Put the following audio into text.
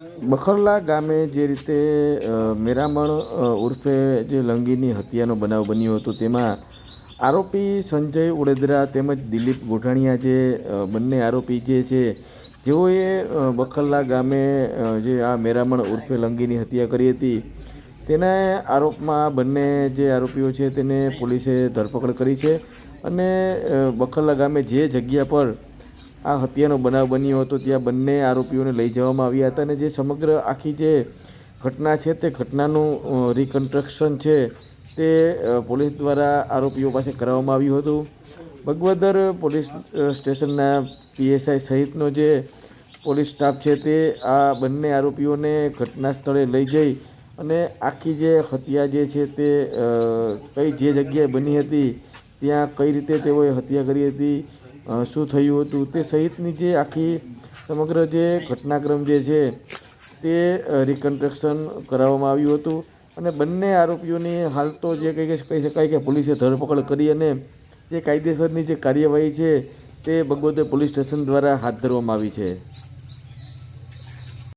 બખરલા ગામે જે રીતે મેરામણ ઉર્ફે જે લંગીની હત્યાનો બનાવ બન્યો હતો, તેમાં આરોપી સંજય ઉડેદરા તેમજ દિલીપ ગોઠાણીયા જે બંને આરોપી જે છે, જેઓએ બખરલા ગામે જે આ મેરામણ ઉર્ફે લંગીની હત્યા કરી હતી. તેના આરોપમાં બંને જે આરોપીઓ છે, તેને પોલીસે ધરપકડ કરી છે અને બખરલા ગામે જે જગ્યા પર આ હત્યાનો બનાવ બન્યો હતો, ત્યાં બંને આરોપીઓને લઈ જવામાં આવ્યા હતા અને જે સમગ્ર આખી જે ઘટના છે તે ઘટનાનું રિકન્સ્ટ્રક્શન છે તે પોલીસ દ્વારા આરોપીઓ પાસે કરાવવામાં આવ્યું હતું. બગવદર પોલીસ સ્ટેશનના પીએસઆઈ સહિતનો જે પોલીસ સ્ટાફ છે તે આ બંને આરોપીઓને ઘટના સ્થળે લઈ જઈ અને આખી જે હત્યા જે છે તે કઈ જે જગ્યાએ બની હતી, ત્યાં કઈ રીતે તેઓએ હત્યા કરી હતી શું થયું હતું તે સહિતની જે આખી સમગ્ર જે ઘટનાક્રમ જે છે તે રિકન્સ્ટ્રક્શન કરાવવામાં આવ્યું હતું. અને બંને આરોપીઓની હાલ તો જે કહી કહી શકાય કે પોલીસે ધરપકડ કરી અને જે કાયદેસરની જે કાર્યવાહી છે તે બગોદર પોલીસ સ્ટેશન દ્વારા હાથ ધરવામાં આવી છે.